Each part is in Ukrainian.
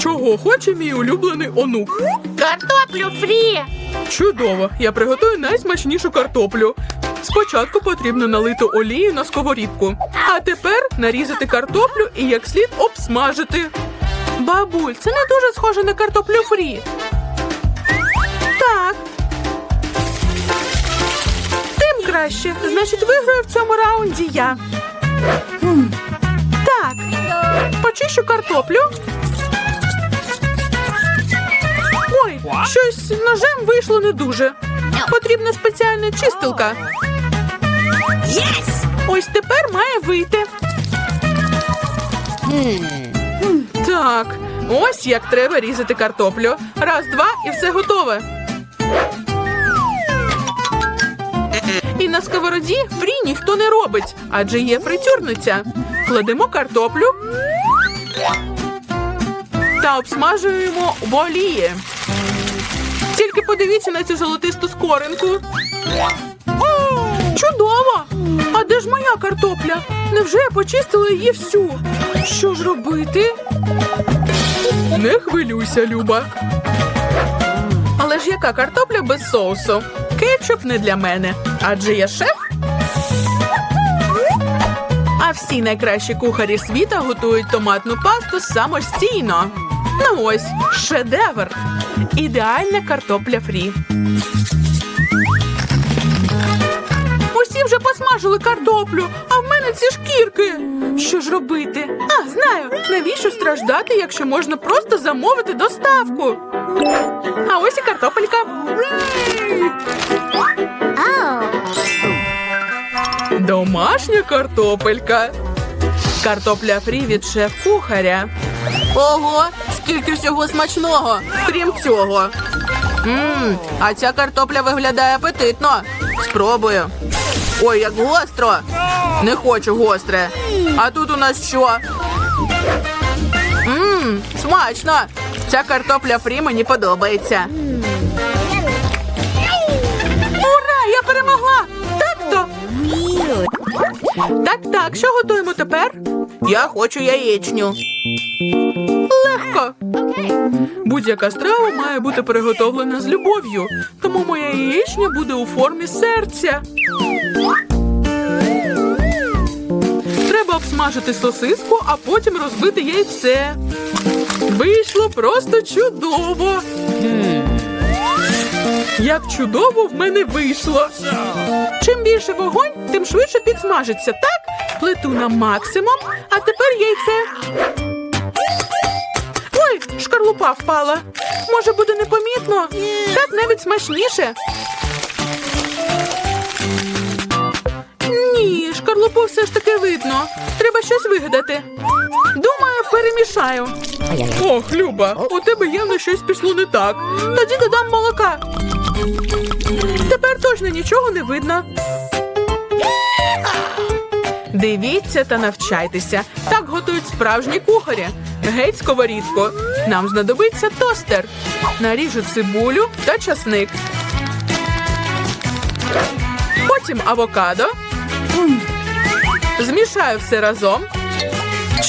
Чого хоче мій улюблений онук? Картоплю фрі. Чудово! Я приготую найсмачнішу картоплю. Спочатку потрібно налити олію на сковорідку, а тепер нарізати картоплю і як слід обсмажити. Бабуль, це не дуже схоже на картоплю фрі. Так. Тим краще. Значить, виграю в цьому раунді я. Так. Почищу картоплю. Щось ножем вийшло не дуже. Потрібна спеціальна чистилка. Ось тепер має вийти. Так, ось як треба різати картоплю. Раз, два і все готове. І на сковороді фрі ніхто не робить, адже є фритюрниця. Кладемо картоплю та обсмажуємо в олії. Подивіться на цю золотисту скоринку. Чудово! А де ж моя картопля? Невже я почистила її всю? Що ж робити? Не хвилюйся, Люба. Але ж яка картопля без соусу? Кетчуп не для мене, адже я шеф. А всі найкращі кухарі світа готують томатну пасту самостійно. Ну ось, шедевр. Ідеальна картопля фрі. Усі вже посмажили картоплю, а в мене ці шкірки. Що ж робити? А, знаю, навіщо страждати, якщо можна просто замовити доставку? А ось і картопелька. Домашня картопелька. Картопля фрі від шеф-кухаря. Ого, скільки всього смачного, крім цього. Мм, а ця картопля виглядає апетитно. Спробую. Ой, як гостро. Не хочу гостре. А тут у нас що? Мм, смачно. Ця картопля фрі мені подобається. Ура! Я перемогла! Так-то! Так, так, що готуємо тепер? Я хочу яєчню. Легко. Будь-яка страва має бути приготовлена з любов'ю, тому моя яєчня буде у формі серця. Треба обсмажити сосиску, а потім розбити яйце. Вийшло просто чудово. Як чудово в мене вийшло. Чим більше вогонь, тим швидше підсмажиться. Так, плиту на максимум, а тепер яйце. Шкарлупа впала. Може буде непомітно. Так навіть смачніше. Ні, шкарлупу все ж таки видно. Треба щось вигадати. Думаю, перемішаю. Ох, Люба, у тебе явно щось пішло не так. Тоді додам молока. Тепер точно нічого не видно. Дивіться та навчайтеся. Так готують справжні кухарі. Геть сковорідку. Нам знадобиться тостер. Наріжу цибулю та часник. Потім авокадо. Змішаю все разом.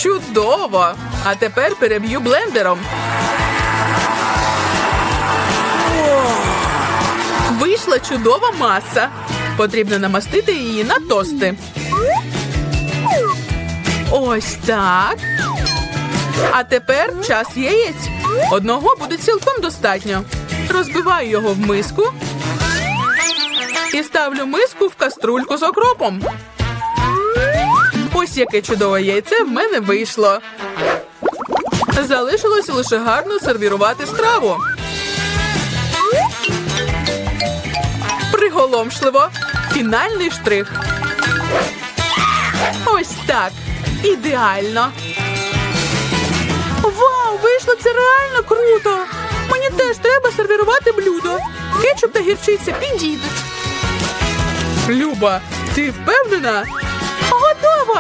Чудово! А тепер переб'ю блендером. Вийшла чудова маса. Потрібно намастити її на тости. Ось так. А тепер час яєць. Одного буде цілком достатньо. Розбиваю його в миску і ставлю миску в каструльку з окропом. Ось яке чудове яйце в мене вийшло. Залишилось лише гарно сервірувати страву. Приголомшливо. Фінальний штрих. Ось так. Ідеально. Вау, вийшло це реально круто. Мені теж треба сервірувати блюдо. Кетчуп та гірчиця підійдуть. Люба, ти впевнена? Готово.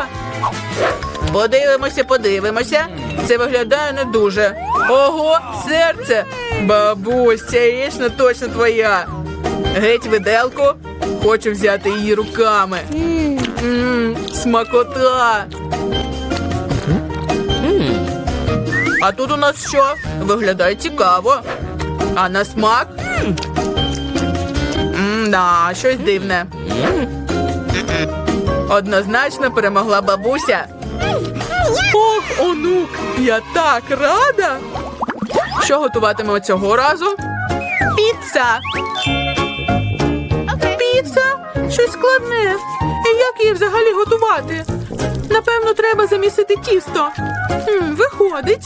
Подивимося, подивимося. Це виглядає не дуже. Ого, серце! Бабусь, ця яєчня точно твоя. Геть виделку. Хочу взяти її руками. Мм, смакота. А тут у нас що? Виглядає цікаво. А на смак? М-да, щось дивне. Однозначно перемогла бабуся. Ох, онук, я так рада. Що готуватимемо цього разу? Піца. Піца? Щось складне. І як її взагалі готувати? Напевно, треба замісити тісто. Виходить.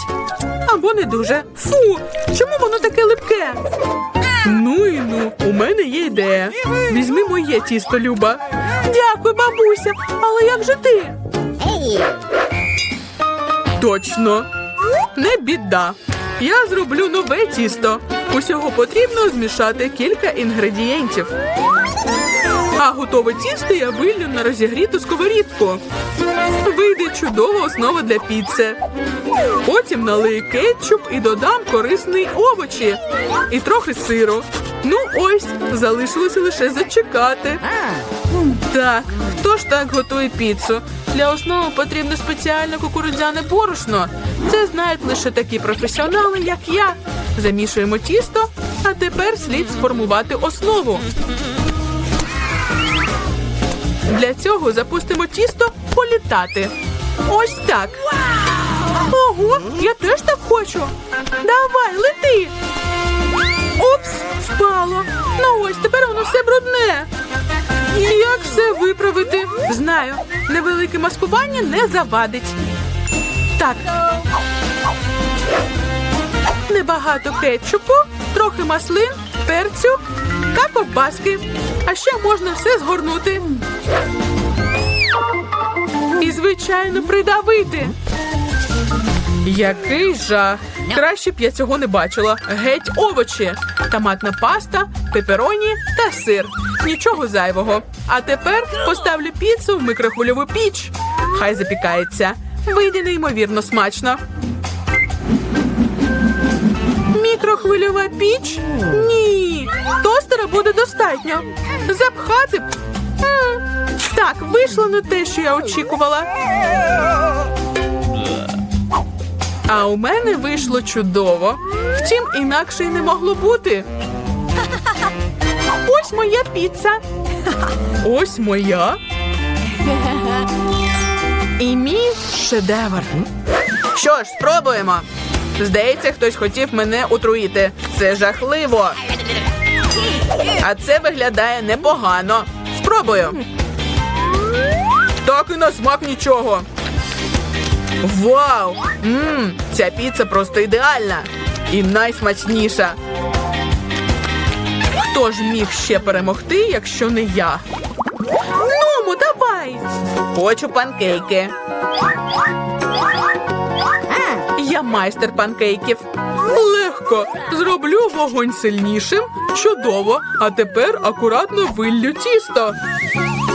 Або не дуже. Фу, чому воно таке липке? Ну і ну, у мене є ідея. Візьми моє тісто, Люба. Дякую, бабуся. Але як же ти? Точно. Не біда. Я зроблю нове тісто. Усього потрібно змішати кілька інгредієнтів. А готове тісто я вилью на розігріту сковорідку. Вийде чудова основа для піци. Потім налию кетчуп і додам корисний овочі і трохи сиру. Ну ось, залишилося лише зачекати. Так, хто ж так готує піцу? Для основи потрібно спеціальне кукурудзяне борошно. Це знають лише такі професіонали, як я. Замішуємо тісто, а тепер слід сформувати основу. Для цього запустимо тісто політати. Ось так. Ого, я теж так хочу. Давай, лети. Упс, впало. Ну ось, тепер воно все брудне. Як все виправити? Знаю, невелике маскування не завадить. Так. Небагато кетчупу, трохи маслин, перцю та ковбаски. А ще можна все згорнути. І, звичайно, придавити. Який жах! Краще б я цього не бачила. Геть овочі, томатна паста, пепероні та сир. Нічого зайвого. А тепер поставлю піцу в микрохвильову піч. Хай запікається. Вийде неймовірно смачно. Мікрохвильова піч? Ні. Тостера буде достатньо. Запхати Так, вийшло не те, що я очікувала. А у мене вийшло чудово. Втім, інакше й не могло бути. Ось моя піца. Ось моя. І мій шедевр. Що ж, спробуємо. Здається, хтось хотів мене отруїти. Це жахливо. А це виглядає непогано. Спробую. Так і на смак нічого. Вау! Мм, ця піца просто ідеальна і найсмачніша. Хто ж міг ще перемогти, якщо не я? Ному, давай! Хочу панкейки. Я майстер панкейків. Легко. Зроблю вогонь сильнішим. Чудово. А тепер акуратно виллю тісто.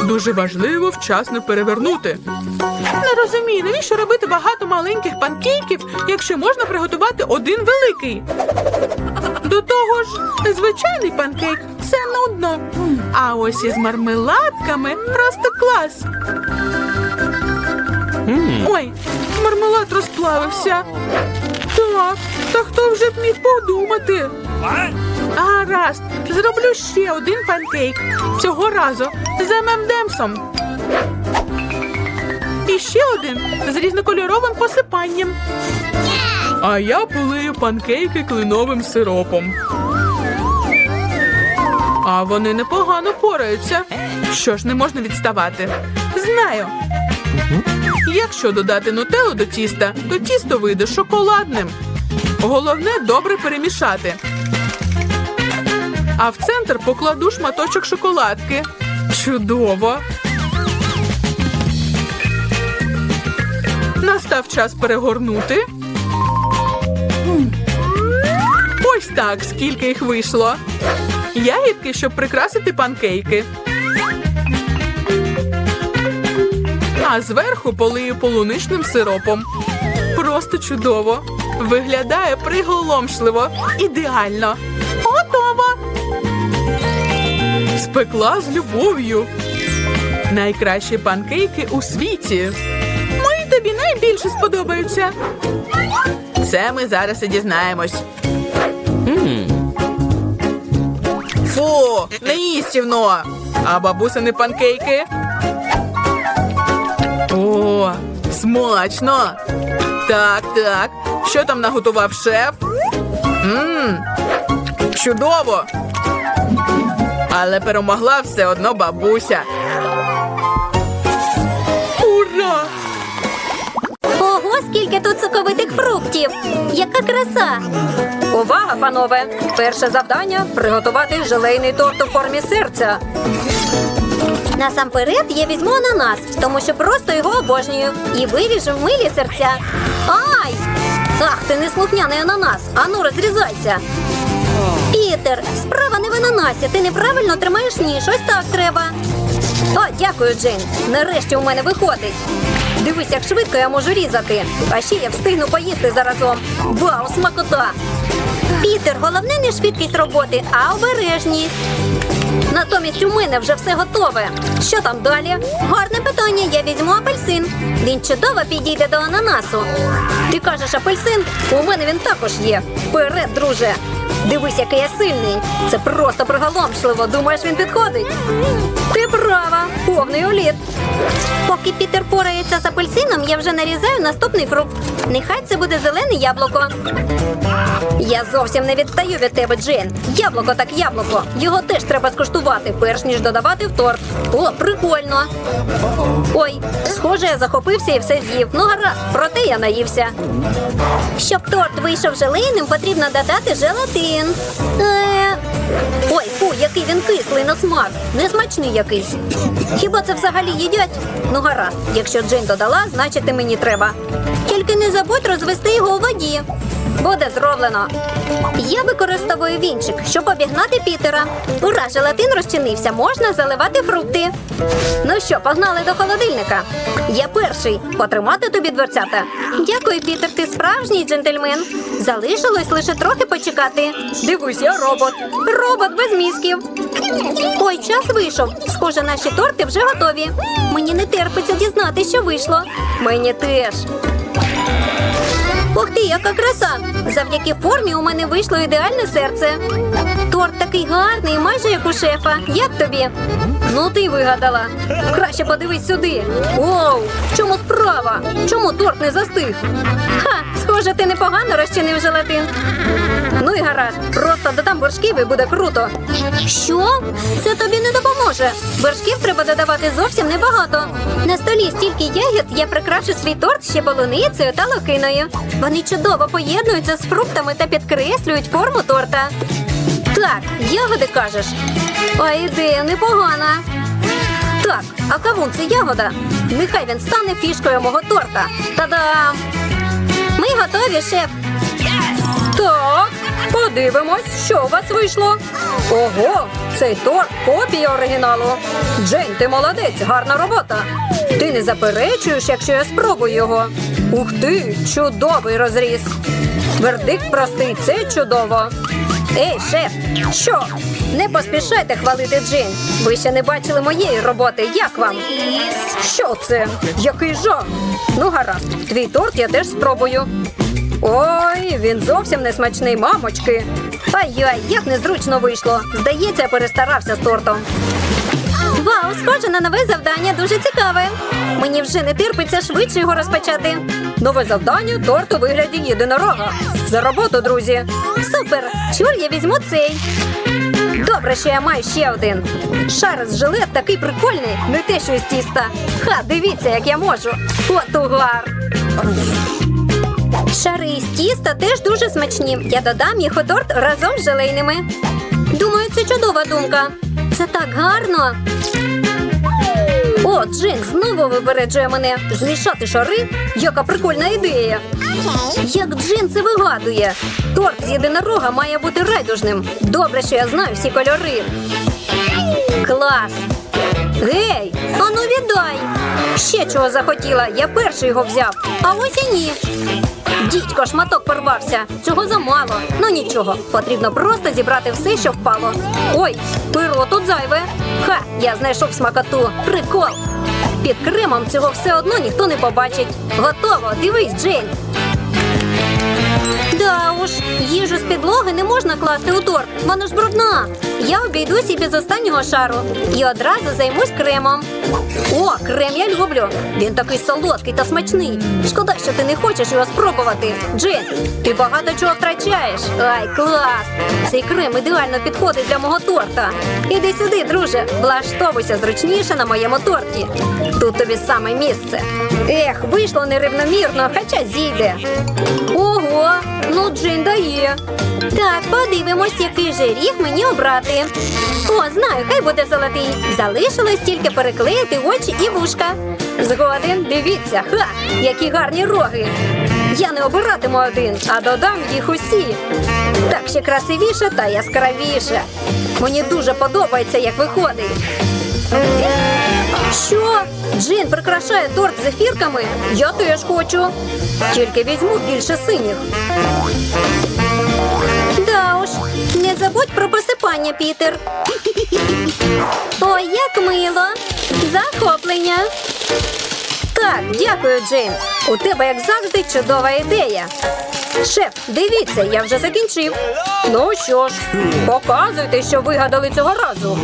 Дуже важливо вчасно перевернути. Не розумію, навіщо робити багато маленьких панкейків, якщо можна приготувати один великий. До того ж, звичайний панкейк це нудно. А ось із мармеладками просто клас. Ой, мармелад розплавився. Так, та хто вже б міг подумати? Гаразд, зроблю ще один панкейк. Цього разу з ММДемсом. І ще один з різнокольоровим посипанням. А я полию панкейки кленовим сиропом. А вони непогано пораються. Що ж, не можна відставати. Знаю. Якщо додати нутеллу до тіста, то тісто вийде шоколадним. Головне добре перемішати. А в центр покладу шматочок шоколадки. Чудово. Настав час перегорнути. Ось так, скільки їх вийшло. Ягідки, щоб прикрасити панкейки. А зверху полию полуничним сиропом. Просто чудово. Виглядає приголомшливо. Ідеально. Готово. Спекла з любов'ю. Найкращі панкейки у світі. Мої тобі найбільше сподобаються. Це ми зараз і дізнаємось. Фу, не їстівно. А бабусини панкейки. О, смачно. Так, так. Що там наготував шеф? Мм, чудово. Але перемогла все одно бабуся. Ура! Ого, скільки тут соковитих фруктів! Яка краса! Увага, панове! Перше завдання приготувати желейний торт у формі серця. Насамперед я візьму ананас, тому що просто його обожнюю. І виріжу в милі серця. Ай! Ах, ти неслухняний ананас! Ану, розрізайся! Пітер, справа не в ананасі. Ти неправильно тримаєш ніж. Ось так треба. О, дякую, Джейн. Нарешті у мене виходить. Дивись, як швидко я можу різати. А ще я встигну поїсти заразом. Вау, смакота! Пітер, головне не швидкість роботи, а обережність. Натомість у мене вже все готове. Що там далі? Гарне питання. Я візьму апельсин. Він чудово підійде до ананасу. Ти кажеш апельсин? У мене він також є. Вперед, друже. Дивись, який я сильний. Це просто приголомшливо. Думаєш, він підходить? Ти права, повний уліт. Поки Пітер порається з апельсином, я вже нарізаю наступний фрукт. Нехай це буде зелене яблуко. Я зовсім не відстаю від тебе, Джейн. Яблуко так яблуко. Його теж треба скуштувати, перш ніж додавати в торт. О, прикольно. Ой, схоже, я захопився і все з'їв. Ну гаразд, проте я наївся. Щоб торт вийшов желейним, потрібно додати желатин. Е... Який він кислий на смак. Несмачний якийсь. Хіба це взагалі їдять? Ну гаразд, якщо Джин додала, значить і мені треба. Тільки не забудь розвести його у воді. Буде зроблено. Я використовую вінчик, щоб обігнати Пітера. Ура, желатин розчинився, можна заливати фрукти. Ну що, погнали до холодильника. Я перший. Потримати тобі дверцята. Дякую, Пітер, ти справжній джентльмен. Залишилось лише трохи почекати. Дивись, я робот. Робот без мізків. Ой, час вийшов. Схоже, наші торти вже готові. Мені не терпиться дізнати, що вийшло. Мені теж. Ух ти, яка краса! Завдяки формі у мене вийшло ідеальне серце. Торт такий гарний, майже як у шефа. Як тобі? Ну ти вигадала. Краще подивись сюди. Оу, в чому справа? Чому торт не застиг? Ха, схоже, ти непогано розчинив желатин. Ну і гаразд. Просто додам борщків і буде круто. Що? Це тобі не допоможе. Вершків треба додавати зовсім небагато. На столі стільки ягід я прикрашу свій торт ще полуницею та лохиною. Вони чудово поєднуються з фруктами та підкреслюють форму торта. Так, ягоди кажеш. А ідея непогана. Так, а кавун це ягода. Нехай він стане фішкою мого торта. Та-дам! Ми готові, шеф. Так, подивимось, що у вас вийшло. Ого, цей торт копія оригіналу. Джейн, ти молодець, гарна робота. Ти не заперечуєш, якщо я спробую його. Ух ти, чудовий розріз. Вердикт простий, це чудово. Ей, шеф, що? Не поспішайте хвалити Джейн. Ви ще не бачили моєї роботи. Як вам? Що це? Який жах? Ну, гаразд, твій торт я теж спробую. Ой, він зовсім не смачний, мамочки. Ай-яй, як незручно вийшло. Здається, я перестарався з тортом. Вау, схоже на нове завдання, дуже цікаве. Мені вже не терпиться швидше його розпочати. Нове завдання торт у вигляді єдинорога. За роботу, друзі. Супер! Чур, я візьму цей. Добре, що я маю ще один. Шар з жилет такий прикольний, не те, що із тіста. Ха, дивіться, як я можу. От угар. Шари із тіста теж дуже смачні. Я додам їх у торт разом з желейними. Думаю, це чудова думка. Це так гарно. О, Джин знову випереджує мене. Змішати шари? Яка прикольна ідея. Як Джин це вигадує? Торт з єдинорога має бути райдужним. Добре, що я знаю всі кольори. Клас! Гей, Ану віддай. ще чого захотіла. Я перший його взяв. А ось і ні. Дідько, шматок порвався. Цього замало. Ну нічого, потрібно просто зібрати все, що впало. Ой, перо тут зайве. Ха, я знайшов смакоту. Прикол. Під Кримом цього все одно ніхто не побачить. Готово, дивись, Джейн. Да уж, їжу з підлоги не можна класти у торт, вона ж брудна. Я обійдусь і без останнього шару і одразу займусь кремом. О, крем я люблю. Він такий солодкий та смачний. Шкода, що ти не хочеш його спробувати. Джин, ти багато чого втрачаєш. Ай, клас! Цей крем ідеально підходить для мого торта. Іди сюди, друже, влаштовуйся зручніше на моєму торті. Тут тобі саме місце. Ех, вийшло нерівномірно, хоча зійде. Ого, ну Джин дає. Так, подивимось, який же ріг мені обрати. О, знаю, хай буде золотий. Залишилось тільки переклеїти очі і вушка. Згоден, дивіться, ха, які гарні роги. Я не обиратиму один, а додам їх усі. Так ще красивіше та яскравіше. Мені дуже подобається, як виходить. Що? Джин прикрашає торт зефірками? Я теж хочу. Тільки візьму більше синіх. Да уж, не забудь про посипання, Пітер. Ой, як мило. Захоплення. Так, дякую, Джейн. У тебе, як завжди, чудова ідея. Шеф, дивіться, я вже закінчив. Ну що ж, показуйте, що вигадали цього разу.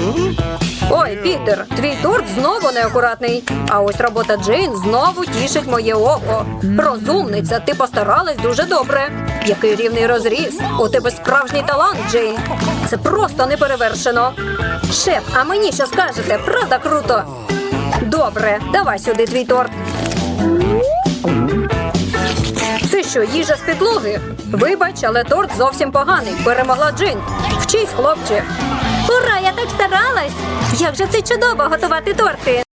Ой, Пітер, твій торт знову неакуратний. А ось робота Джейн знову тішить моє око. Розумниця, ти постаралась дуже добре. Який рівний розріз. У тебе справжній талант, Джейн. Це просто неперевершено. Шеф, а мені що скажете? Правда круто? Добре, давай сюди твій торт. Це що, їжа з підлоги? Вибач, але торт зовсім поганий. Перемогла Джин. Вчись, хлопче. Ура, я так старалась! Як же це чудово готувати торти!